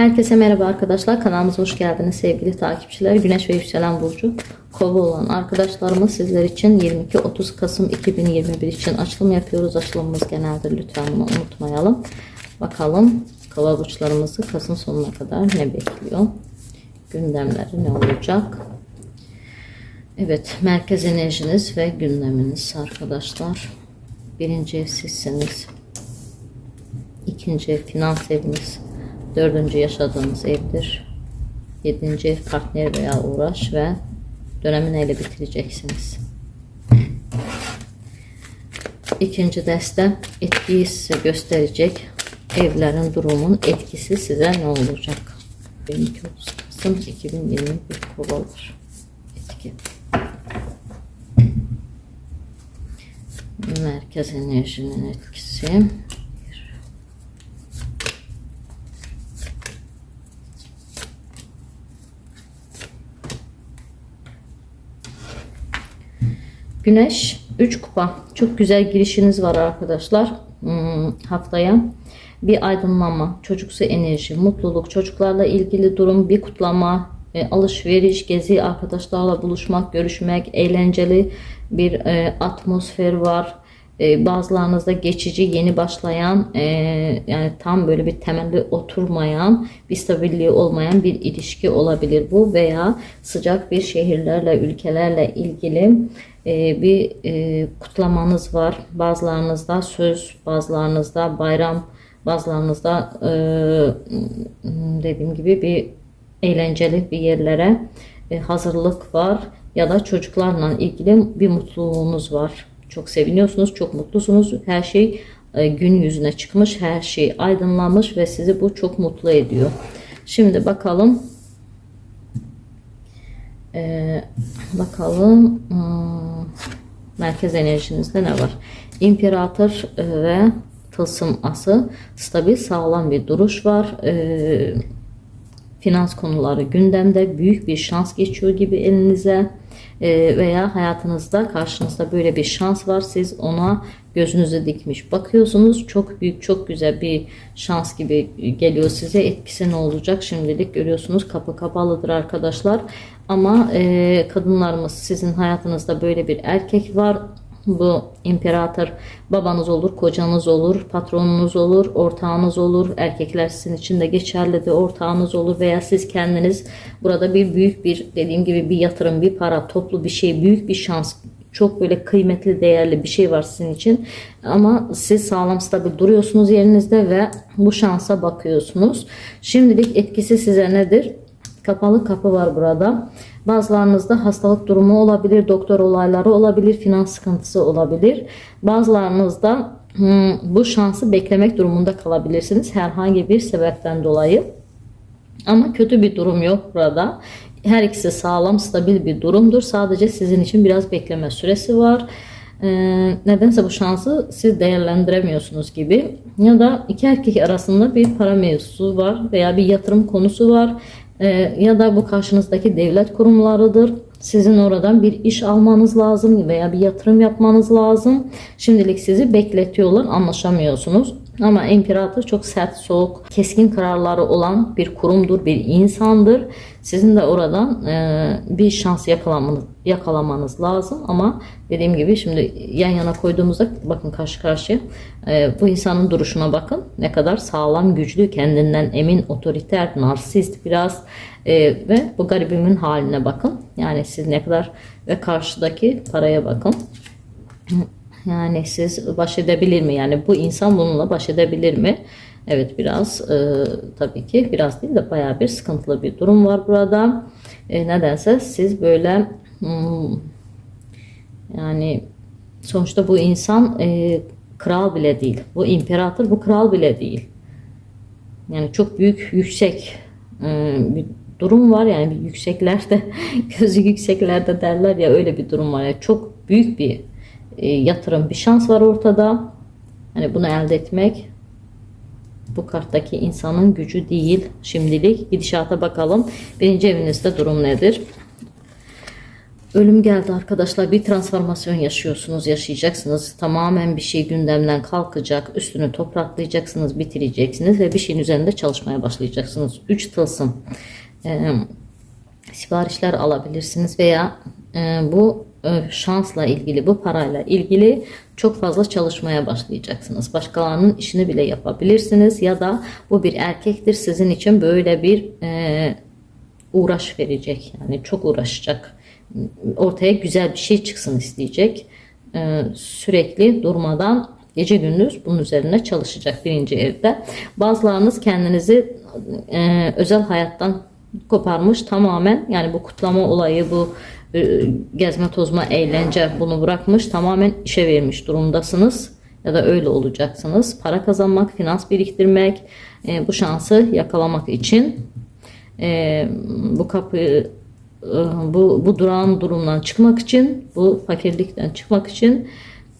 Herkese merhaba arkadaşlar. Kanalımıza hoş geldiniz sevgili takipçiler. Güneş ve yükselen burcu kova olan arkadaşlarımız sizler için 22-30 Kasım 2021 için açılım yapıyoruz. Açılımımız genelde lütfen bunu unutmayalım. Bakalım kova burçlarımızı Kasım sonuna kadar ne bekliyor? Gündemleri ne olacak? Evet, merkez enerjiniz ve gündeminiz arkadaşlar. Birinci ev sizsiniz. İkinci ev finans eviniz. Dördüncü yaşadığınız evdir. Yedinci ev partner veya uğraş ve dönemi neyle bitireceksiniz? İkinci dəstə etkiyi size gösterecek. Evlerin durumun etkisi size ne olacak? 22 Kasım 2021 kovalar. Etki. Merkez enerjinin etkisi. Güneş 3 kupa. Çok güzel girişiniz var arkadaşlar. Hmm, haftaya bir aydınlanma, çocuksu enerji, mutluluk, çocuklarla ilgili durum, bir kutlama, e, alışveriş, gezi, arkadaşlarla buluşmak, görüşmek, eğlenceli bir e, atmosfer var. E, bazılarınızda geçici, yeni başlayan, e, yani tam böyle bir temelli oturmayan, bir stabilliği olmayan bir ilişki olabilir bu veya sıcak bir şehirlerle, ülkelerle ilgili bir e, kutlamanız var. Bazılarınızda söz, bazılarınızda bayram, bazılarınızda e, dediğim gibi bir eğlenceli bir yerlere e, hazırlık var ya da çocuklarla ilgili bir mutluluğunuz var. Çok seviniyorsunuz, çok mutlusunuz. Her şey gün yüzüne çıkmış, her şey aydınlanmış ve sizi bu çok mutlu ediyor. Şimdi bakalım ee, bakalım hmm, merkez enerjinizde ne var? İmparator e, ve tılsım ası stabil sağlam bir duruş var. Ee, finans konuları gündemde büyük bir şans geçiyor gibi elinize Ee, veya hayatınızda karşınızda böyle bir şans var siz ona gözünüzü dikmiş bakıyorsunuz. Çok büyük çok güzel bir şans gibi geliyor size. Etkisi ne olacak? Şimdilik görüyorsunuz kapı kapalıdır arkadaşlar. Ama e, kadınlarımız sizin hayatınızda böyle bir erkek var. Bu imparator babanız olur, kocanız olur, patronunuz olur, ortağınız olur. Erkekler sizin için de geçerli de ortağınız olur veya siz kendiniz burada bir büyük bir dediğim gibi bir yatırım, bir para, toplu bir şey, büyük bir şans çok böyle kıymetli, değerli bir şey var sizin için. Ama siz sağlam stabil duruyorsunuz yerinizde ve bu şansa bakıyorsunuz. Şimdilik etkisi size nedir? Kapalı kapı var burada. Bazılarınızda hastalık durumu olabilir, doktor olayları olabilir, finans sıkıntısı olabilir. Bazılarınızda hmm, bu şansı beklemek durumunda kalabilirsiniz herhangi bir sebepten dolayı. Ama kötü bir durum yok burada. Her ikisi sağlam, stabil bir durumdur. Sadece sizin için biraz bekleme süresi var. Ee, nedense bu şansı siz değerlendiremiyorsunuz gibi. Ya da iki erkek arasında bir para mevzusu var veya bir yatırım konusu var. Ee, ya da bu karşınızdaki devlet kurumlarıdır. Sizin oradan bir iş almanız lazım veya bir yatırım yapmanız lazım. Şimdilik sizi bekletiyorlar, anlaşamıyorsunuz. Ama imparator çok sert, soğuk, keskin kararları olan bir kurumdur, bir insandır. Sizin de oradan e, bir şans yakalamanız, yakalamanız lazım. Ama dediğim gibi şimdi yan yana koyduğumuzda bakın karşı karşıya e, bu insanın duruşuna bakın. Ne kadar sağlam, güçlü, kendinden emin, otoriter, narsist biraz e, ve bu garibimin haline bakın. Yani siz ne kadar ve karşıdaki paraya bakın. Yani siz baş edebilir mi? Yani bu insan bununla baş edebilir mi? Evet biraz e, tabii ki biraz değil de bayağı bir sıkıntılı bir durum var burada. E, nedense siz böyle hmm, yani sonuçta bu insan e, kral bile değil. Bu imparator bu kral bile değil. Yani çok büyük yüksek e, bir durum var yani bir yükseklerde gözü yükseklerde derler ya öyle bir durum var. Yani çok büyük bir yatırım bir şans var ortada. Hani bunu elde etmek bu karttaki insanın gücü değil. Şimdilik gidişata bakalım. Birinci evinizde durum nedir? Ölüm geldi arkadaşlar. Bir transformasyon yaşıyorsunuz, yaşayacaksınız. Tamamen bir şey gündemden kalkacak. Üstünü topraklayacaksınız, bitireceksiniz ve bir şeyin üzerinde çalışmaya başlayacaksınız. 3 tılsım. Ee, siparişler alabilirsiniz veya e, bu e, şansla ilgili, bu parayla ilgili çok fazla çalışmaya başlayacaksınız. Başkalarının işini bile yapabilirsiniz ya da bu bir erkektir sizin için böyle bir e, uğraş verecek. Yani çok uğraşacak. Ortaya güzel bir şey çıksın isteyecek. E, sürekli durmadan gece gündüz bunun üzerine çalışacak birinci evde. Bazılarınız kendinizi e, özel hayattan koparmış tamamen yani bu kutlama olayı bu e, gezme tozma eğlence bunu bırakmış tamamen işe vermiş durumdasınız ya da öyle olacaksınız. Para kazanmak, finans biriktirmek, e, bu şansı yakalamak için e, bu kapıyı e, bu, bu durağan durumdan çıkmak için, bu fakirlikten çıkmak için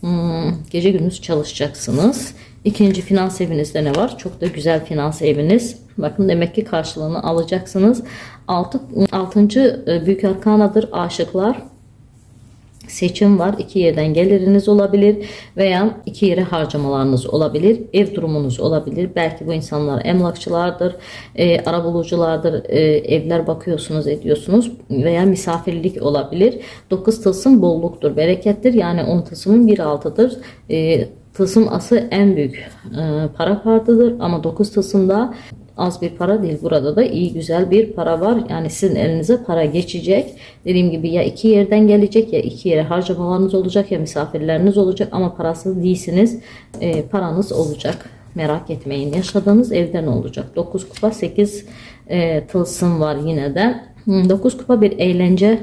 hmm, gece gündüz çalışacaksınız. İkinci finans evinizde ne var? Çok da güzel finans eviniz. Bakın demek ki karşılığını alacaksınız. Altı, altıncı e, büyük arkanadır aşıklar. Seçim var. İki yerden geliriniz olabilir veya iki yere harcamalarınız olabilir. Ev durumunuz olabilir. Belki bu insanlar emlakçılardır, e, arabuluculardır, e, evler bakıyorsunuz, ediyorsunuz veya misafirlik olabilir. Dokuz tılsım bolluktur, berekettir. Yani on tılsımın bir altıdır. E, tılsım ası en büyük e, para kartıdır ama dokuz tılsımda az bir para değil. Burada da iyi güzel bir para var. Yani sizin elinize para geçecek. Dediğim gibi ya iki yerden gelecek ya iki yere harcamalarınız olacak ya misafirleriniz olacak ama parasız değilsiniz. E, paranız olacak. Merak etmeyin. Yaşadığınız evden olacak. 9 kupa 8 e, tılsım var yine de. 9 kupa bir eğlence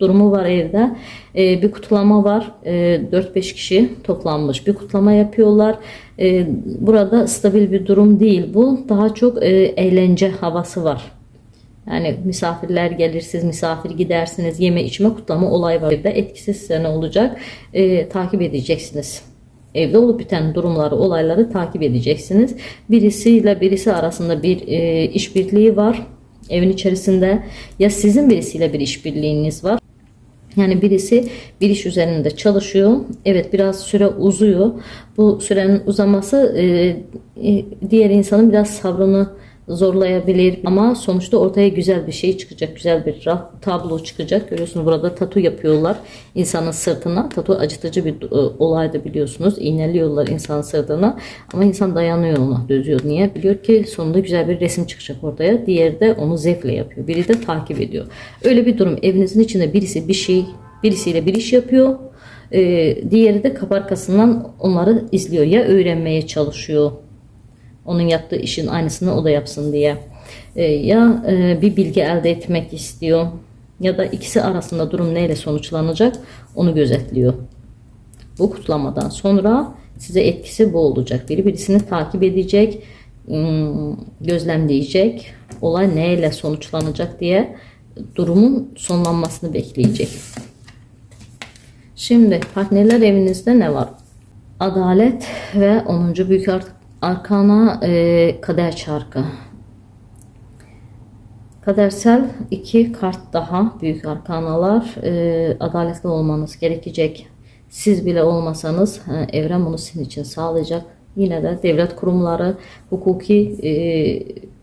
durumu var evde. Ee, bir kutlama var. Ee, 4-5 kişi toplanmış bir kutlama yapıyorlar. Ee, burada stabil bir durum değil bu. Daha çok e, eğlence havası var. Yani misafirler gelir, siz misafir gidersiniz, yeme içme kutlama olay var. Evde etkisi size ne olacak? Ee, takip edeceksiniz. Evde olup biten durumları, olayları takip edeceksiniz. Birisiyle birisi arasında bir e, işbirliği var evin içerisinde ya sizin birisiyle bir işbirliğiniz var yani birisi bir iş üzerinde çalışıyor. Evet biraz süre uzuyor. Bu sürenin uzaması e, e, diğer insanın biraz sabrını zorlayabilir ama sonuçta ortaya güzel bir şey çıkacak. Güzel bir tablo çıkacak. Görüyorsunuz burada tatu yapıyorlar insanın sırtına. Tatu acıtıcı bir e, olaydı biliyorsunuz. İğneliyorlar insanın sırtına ama insan dayanıyor ona, dözüyor. Niye? Biliyor ki sonunda güzel bir resim çıkacak ortaya. Diğeri de onu zevkle yapıyor. Biri de takip ediyor. Öyle bir durum. Evinizin içinde birisi bir şey, birisiyle bir iş yapıyor. Ee, diğeri de kapı arkasından onları izliyor. Ya öğrenmeye çalışıyor onun yaptığı işin aynısını o da yapsın diye. E, ya e, bir bilgi elde etmek istiyor ya da ikisi arasında durum neyle sonuçlanacak onu gözetliyor. Bu kutlamadan sonra size etkisi bu olacak. Biri birisini takip edecek, ım, gözlemleyecek, olay neyle sonuçlanacak diye durumun sonlanmasını bekleyecek. Şimdi partnerler evinizde ne var? Adalet ve 10. büyük artık Arkana e, kader çarkı. Kadersel iki kart daha büyük arkanalar. E, adaletli olmanız gerekecek. Siz bile olmasanız e, evren bunu sizin için sağlayacak. Yine de devlet kurumları, hukuki e,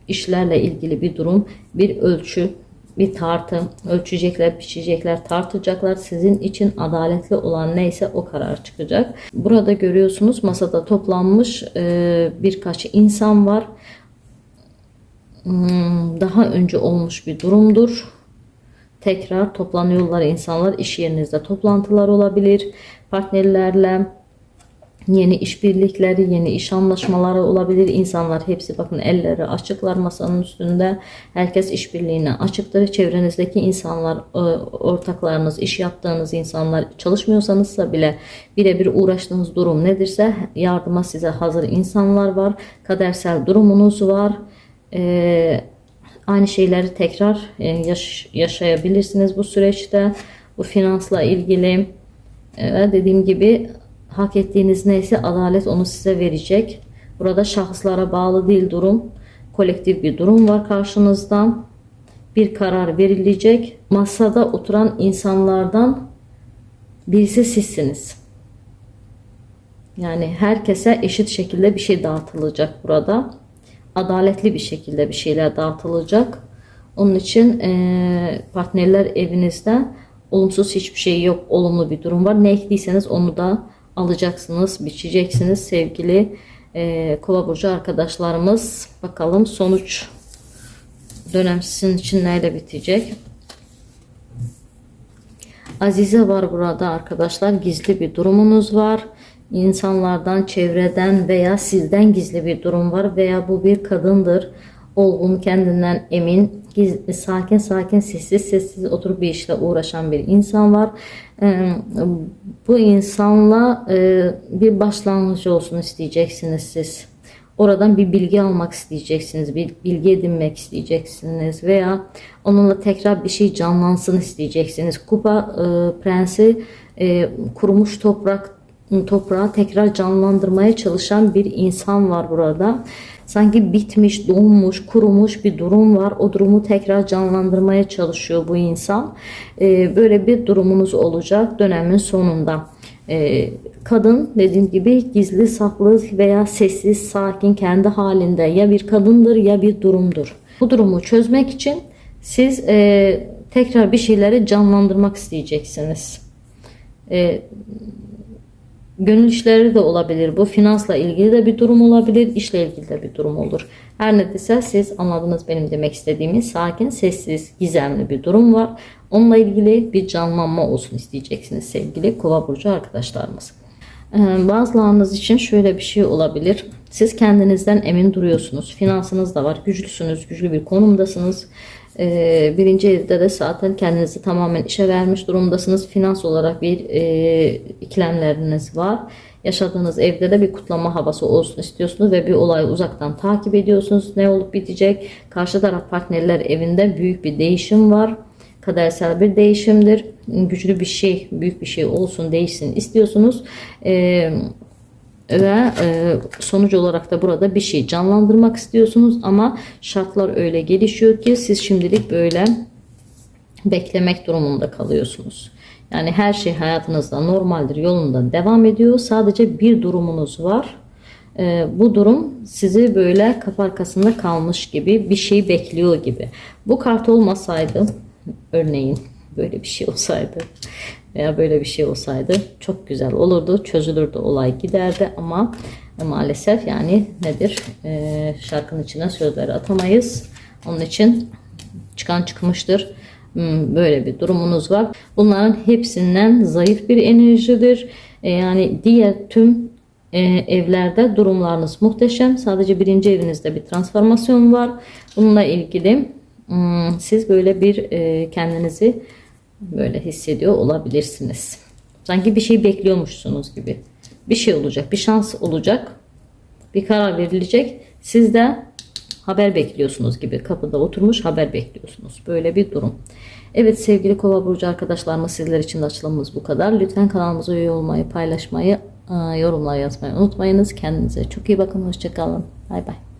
işlerle ilgili bir durum, bir ölçü, bir tartı ölçecekler, biçecekler, tartacaklar. Sizin için adaletli olan neyse o karar çıkacak. Burada görüyorsunuz masada toplanmış e, birkaç insan var. Hmm, daha önce olmuş bir durumdur. Tekrar toplanıyorlar insanlar. iş yerinizde toplantılar olabilir. Partnerlerle yeni işbirlikleri, yeni iş anlaşmaları olabilir. İnsanlar hepsi bakın elleri açıklar masanın üstünde. Herkes işbirliğine açıktır. Çevrenizdeki insanlar, e, ortaklarınız, iş yaptığınız insanlar çalışmıyorsanızsa bile birebir uğraştığınız durum nedirse yardıma size hazır insanlar var. Kadersel durumunuz var. Ee, aynı şeyleri tekrar e, yaş yaşayabilirsiniz bu süreçte. Bu finansla ilgili dediğim gibi hak ettiğiniz neyse adalet onu size verecek. Burada şahıslara bağlı değil durum. Kolektif bir durum var karşınızda. bir karar verilecek. Masada oturan insanlardan birisi sizsiniz. Yani herkese eşit şekilde bir şey dağıtılacak burada. Adaletli bir şekilde bir şeyler dağıtılacak. Onun için partnerler evinizde olumsuz hiçbir şey yok. Olumlu bir durum var. Ne ektiyseniz onu da alacaksınız, biçeceksiniz sevgili eee Kova burcu arkadaşlarımız. Bakalım sonuç dönem sizin için neyle bitecek? Azize var burada arkadaşlar. Gizli bir durumunuz var. İnsanlardan, çevreden veya sizden gizli bir durum var veya bu bir kadındır. Olgun, kendinden emin, gizli, sakin sakin, sessiz sessiz oturup bir işle uğraşan bir insan var. Ee, Bu insanla e, bir başlangıç olsun isteyeceksiniz siz. Oradan bir bilgi almak isteyeceksiniz, bir bilgi edinmek isteyeceksiniz veya onunla tekrar bir şey canlansın isteyeceksiniz. Kupa e, prensi e, kurumuş toprak toprağı tekrar canlandırmaya çalışan bir insan var burada. Sanki bitmiş, donmuş, kurumuş bir durum var. O durumu tekrar canlandırmaya çalışıyor bu insan. E, böyle bir durumunuz olacak dönemin sonunda. Ee, kadın dediğim gibi gizli saklı veya sessiz sakin kendi halinde ya bir kadındır ya bir durumdur. Bu durumu çözmek için siz e, tekrar bir şeyleri canlandırmak isteyeceksiniz. E, Gönül işleri de olabilir. Bu finansla ilgili de bir durum olabilir. işle ilgili de bir durum olur. Her neyse siz anladınız benim demek istediğimi. Sakin, sessiz, gizemli bir durum var. Onunla ilgili bir canlanma olsun isteyeceksiniz sevgili kova burcu arkadaşlarımız. Ee, Bazılarınız için şöyle bir şey olabilir. Siz kendinizden emin duruyorsunuz. Finansınız da var. Güçlüsünüz. Güçlü bir konumdasınız. Ee, birinci evde de zaten kendinizi tamamen işe vermiş durumdasınız. Finans olarak bir e, ikilemleriniz var. Yaşadığınız evde de bir kutlama havası olsun istiyorsunuz ve bir olayı uzaktan takip ediyorsunuz. Ne olup bitecek? Karşı taraf partnerler evinde büyük bir değişim var. Kadersel bir değişimdir. Güçlü bir şey, büyük bir şey olsun, değişsin istiyorsunuz. Ee, ve e, sonuç olarak da burada bir şey canlandırmak istiyorsunuz ama şartlar öyle gelişiyor ki siz şimdilik böyle beklemek durumunda kalıyorsunuz. Yani her şey hayatınızda normaldir, yolunda devam ediyor. Sadece bir durumunuz var. E, bu durum sizi böyle kapı arkasında kalmış gibi bir şey bekliyor gibi. Bu kart olmasaydı örneğin böyle bir şey olsaydı veya böyle bir şey olsaydı çok güzel olurdu. Çözülürdü olay giderdi ama maalesef yani nedir Ee, şarkının içine sözleri atamayız. Onun için çıkan çıkmıştır. Hmm, Böyle bir durumunuz var. Bunların hepsinden zayıf bir enerjidir. Ee, yani diğer tüm e, evlerde durumlarınız muhteşem. Sadece birinci evinizde bir transformasyon var. Bununla ilgili hmm, siz böyle bir e, kendinizi böyle hissediyor olabilirsiniz. Sanki bir şey bekliyormuşsunuz gibi. Bir şey olacak, bir şans olacak. Bir karar verilecek. Siz de haber bekliyorsunuz gibi. Kapıda oturmuş haber bekliyorsunuz. Böyle bir durum. Evet sevgili Kova burcu arkadaşlarımız sizler için de açılımımız bu kadar. Lütfen kanalımıza üye olmayı, paylaşmayı, ıı, yorumlar yazmayı unutmayınız. Kendinize çok iyi bakın. Hoşçakalın. Bay bay.